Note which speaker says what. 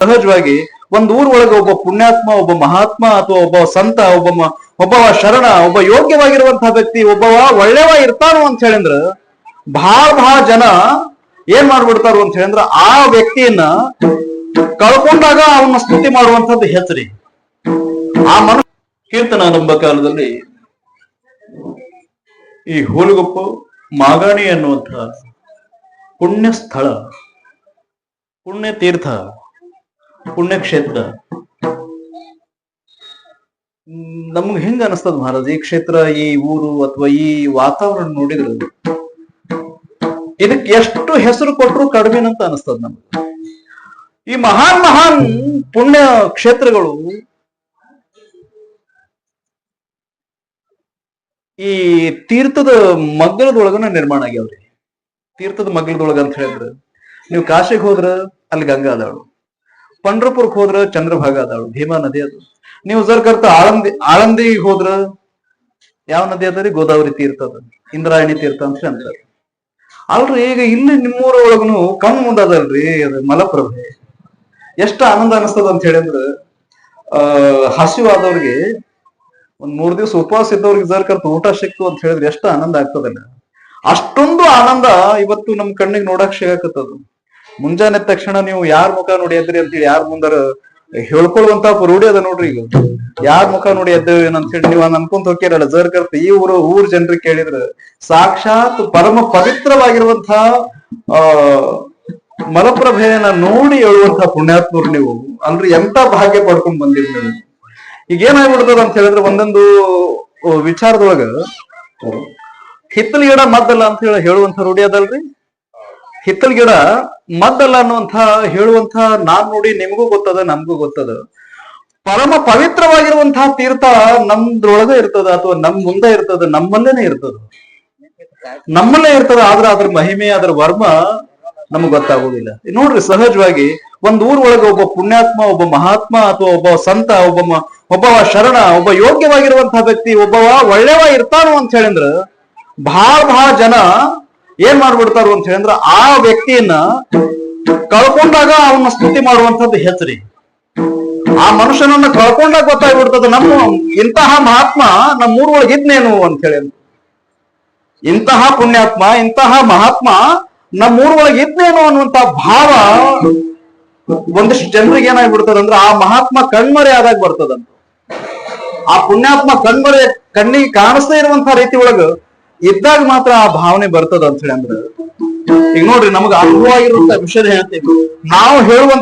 Speaker 1: ಸಹಜವಾಗಿ ಒಂದು ಊರ್ ಒಬ್ಬ ಪುಣ್ಯಾತ್ಮ, ಒಬ್ಬ ಮಹಾತ್ಮ ಅಥವಾ ಒಬ್ಬ ಸಂತ, ಒಬ್ಬ ಒಬ್ಬ ಶರಣ, ಒಬ್ಬ ಯೋಗ್ಯವಾಗಿರುವಂತಹ ವ್ಯಕ್ತಿ ಒಬ್ಬವ ಒಳ್ಳೆವ ಇರ್ತಾನು ಅಂತ ಹೇಳಿದ್ರ ಬಹಳ ಬಹಳ ಜನ ಏನ್ ಮಾಡ್ಬಿಡ್ತಾರು ಅಂತ ಹೇಳಿದ್ರ ಆ ವ್ಯಕ್ತಿಯನ್ನ ಕಳ್ಕೊಂಡಾಗ ಅವನ್ನ ಸ್ತುತಿ ಮಾಡುವಂತದ್ದು ಹೆಸರಿ ಆ ಮನುಷ್ಯ ಕೀರ್ತನ ನಂಬ ಕಾಲದಲ್ಲಿ ಈ ಹೂಲುಗೊಪ್ಪು ಮಾಗಾಣಿ ಅನ್ನುವಂತ ಪುಣ್ಯ ಸ್ಥಳ ಪುಣ್ಯ ತೀರ್ಥ ಪುಣ್ಯಕ್ಷೇತ್ರ. ನಮ್ಗೆ ಹೆಂಗ ಅನಿಸ್ತದ ಮಹಾರಾಜ್? ಈ ಕ್ಷೇತ್ರ, ಈ ಊರು ಅಥವಾ ಈ ವಾತಾವರಣ ನೋಡಿದ್ರೆ ಇದಕ್ಕೆ ಎಷ್ಟು ಹೆಸರು ಕೊಟ್ಟರು ಕಡಿಮೆ ಅಂತ ಅನಿಸ್ತದ ನಮ್ಗೆ. ಈ ಮಹಾನ್ ಮಹಾನ್ ಪುಣ್ಯ ಕ್ಷೇತ್ರಗಳು ಈ ತೀರ್ಥದ ಮಗ್ಗಲದೊಳಗನ ನಿರ್ಮಾಣ ಆಗ್ಯಾವ್ರಿ. ತೀರ್ಥದ ಮಗ್ಗಲದೊಳಗ ಅಂತ ಹೇಳಿದ್ರ, ನೀವು ಕಾಶಿಗೆ ಹೋದ್ರ ಅಲ್ಲಿ ಗಂಗಾ ಅದಾಳು ಪಂಡ್ರಪುರಕ್ಕೆ ಹೋದ್ರ ಚಂದ್ರಭಾಗ ಅದಾಳು ಭೀಮಾ ನದಿ ಅದು. ನೀವು ಜರ್ಕರ್ತ ಆಳಂದಿ, ಆಳಂದಿಗೆ ಹೋದ್ರ ಯಾವ ನದಿ ಅದರಿ ಗೋದಾವರಿ ತೀರ್ಥ ಅದ. ಇಂದ್ರಾಯಣಿ ತೀರ್ಥ ಅಂತ ಅಂತಾರ. ಅಲ್ರಿ, ಈಗ ಇಲ್ಲಿ ನಿಮ್ಮೂರ ಒಳಗನು ಕಣ್ಣು ಮುಂದದಲ್ರಿ, ಅದು ಮಲಪ್ರಭೆ. ಎಷ್ಟು ಆನಂದ ಅನಿಸ್ತದ ಅಂತ ಹೇಳಿದ್ರ, ಆ ಹಸಿವಾದವ್ರಿಗೆ ಒಂದ್ ಮೂರ್ ದಿವ್ಸ ಉಪವಾಸ ಇದ್ದವ್ರಿಗೆ ಜರ್ಕರ್ತ ಊಟ ಸಿಕ್ತು ಅಂತ ಹೇಳಿದ್ರೆ ಎಷ್ಟು ಆನಂದ ಆಗ್ತದಲ್ಲ. ಅಷ್ಟೊಂದು ಆನಂದ ಇವತ್ತು ನಮ್ ಕಣ್ಣಿಗೆ ನೋಡಕ್ ಸಿಗಾಕತ್ತದು. ಮುಂಜಾನೆ ತಕ್ಷಣ ನೀವು ಯಾರ್ ಮುಖ ನೋಡಿ ಎದ್ರಿ ಅಂತೇಳಿ ಯಾರ ಮುಂದಾರ ಹೇಳ್ಕೊಳ್ಳುವಂತ ರೂಢಿ ಅದ ನೋಡ್ರಿ ಈಗ. ಯಾರ ಮುಖ ನೋಡಿ ಎದ್ದೇವೆ ಹೇಳಿ ನೀವು ಅನ್ಕೊಂತ ಹೋಗ್ಯಾರಲ್ಲ ಜರ್ ಕರ್ತ. ಈ ಊರು, ಊರ್ ಜನರಿಗೆ ಕೇಳಿದ್ರ ಸಾಕ್ಷಾತ್ ಪರಮ ಪವಿತ್ರವಾಗಿರುವಂತ ಆ, ಮಲಪ್ರಭೆಯನ್ನ ನೋಡಿ ಹೇಳುವಂತ ಪುಣ್ಯಾತ್ಮರು ನೀವು. ಅಲ್ರಿ ಎಂತ ಭಾಗ್ಯ ಪಡ್ಕೊಂಡ್ ಬಂದಿರಿ ನೀವು. ಈಗ ಏನಾಗ್ಬಿಡ್ತದ ಅಂತ ಹೇಳಿದ್ರೆ ಒಂದೊಂದು ವಿಚಾರದೊಳಗ ಹಿತ್ತಲ ಗಿಡ ಮದ್ದಲ್ಲ ಅಂತ ಹೇಳಿ ಹೇಳುವಂತ ರೂಢಿ ಅದಲ್ರಿ? ಹಿತ್ತಲ ಗಿಡ ಮದ್ದಲ್ಲ ಅನ್ನುವಂತ ಹೇಳುವಂತ ನಾನ್ ನೋಡಿ ನಿಮಗೂ ಗೊತ್ತದ, ನಮಗೂ ಗೊತ್ತದ. ಪರಮ ಪವಿತ್ರವಾಗಿರುವಂತಹ ತೀರ್ಥ ನಮ್ದ್ರೊಳಗ ಇರ್ತದ ಅಥವಾ ನಮ್ ಮುಂದೆ ಇರ್ತದ ನಮ್ಮಲ್ಲೇನೆ ಇರ್ತದ. ನಮ್ಮಲ್ಲೇ ಇರ್ತದ, ಆದ್ರ ಅದ್ರ ಮಹಿಮೆ, ಅದ್ರ ವರ್ಮ ನಮಗ್ ಗೊತ್ತಾಗುದಿಲ್ಲ. ನೋಡ್ರಿ ಸಹಜವಾಗಿ ಒಂದ್ ಊರ್ ಒಬ್ಬ ಪುಣ್ಯಾತ್ಮ, ಒಬ್ಬ ಮಹಾತ್ಮ ಅಥವಾ ಒಬ್ಬ ಸಂತ, ಒಬ್ಬ ಒಬ್ಬ ಶರಣ, ಒಬ್ಬ ಯೋಗ್ಯವಾಗಿರುವಂತಹ ವ್ಯಕ್ತಿ, ಒಬ್ಬವ ಒಳ್ಳೆಯವ ಇರ್ತಾನೋ ಅಂತ ಹೇಳಿದ್ರ ಬಹಳ ಬಹಳ ಜನ ಏನ್ ಮಾಡ್ಬಿಡ್ತಾರು ಅಂತ ಹೇಳಿದ್ರ ಆ ವ್ಯಕ್ತಿಯನ್ನ ಕಳ್ಕೊಂಡಾಗ ಅವನ ಸ್ತುತಿ ಮಾಡುವಂತದ್ದು ಹೆಸರಿ ಆ ಮನುಷ್ಯನನ್ನ ಕಳ್ಕೊಂಡಾಗ ಗೊತ್ತಾಗ್ಬಿಡ್ತದ, ನಮ್ಮ ಇಂತಹ ಮಹಾತ್ಮ ನಮ್ಮ ಊರೊಳಗೆ ಇದ್ನೇನು ಅಂತ ಹೇಳಿ. ಇಂತಹ ಪುಣ್ಯಾತ್ಮ, ಇಂತಹ ಮಹಾತ್ಮ ನಮ್ಮ ಊರೊಳಗೆ ಇದ್ನೇನು ಅನ್ನುವಂತ ಭಾವ ಒಂದಿಷ್ಟು ಜನರಿಗೆ ಏನಾಗ್ಬಿಡ್ತದ ಅಂದ್ರೆ ಆ ಮಹಾತ್ಮ ಕಣ್ಮರೆ ಆದಾಗ ಬರ್ತದಂತ. ಆ ಪುಣ್ಯಾತ್ಮ ಕಣ್ಮರೆ ಕಣ್ಣಿಗೆ ಕಾಣಿಸ್ತಾ ಇರುವಂತ ರೀತಿ ಒಳಗ ಇದ್ದಾಗ ಮಾತ್ರ ಆ ಭಾವನೆ ಬರ್ತದ ಅಂತ ಹೇಳಿ ಅಂದ್ರೆ, ಈಗ ನೋಡ್ರಿ ನಮಗ ಅನುಭವ ಆಗಿರುವಂತ ವಿಷಯ ಹೇಳ್ತೀವಿ ನಾವು ಹೇಳುವಂತ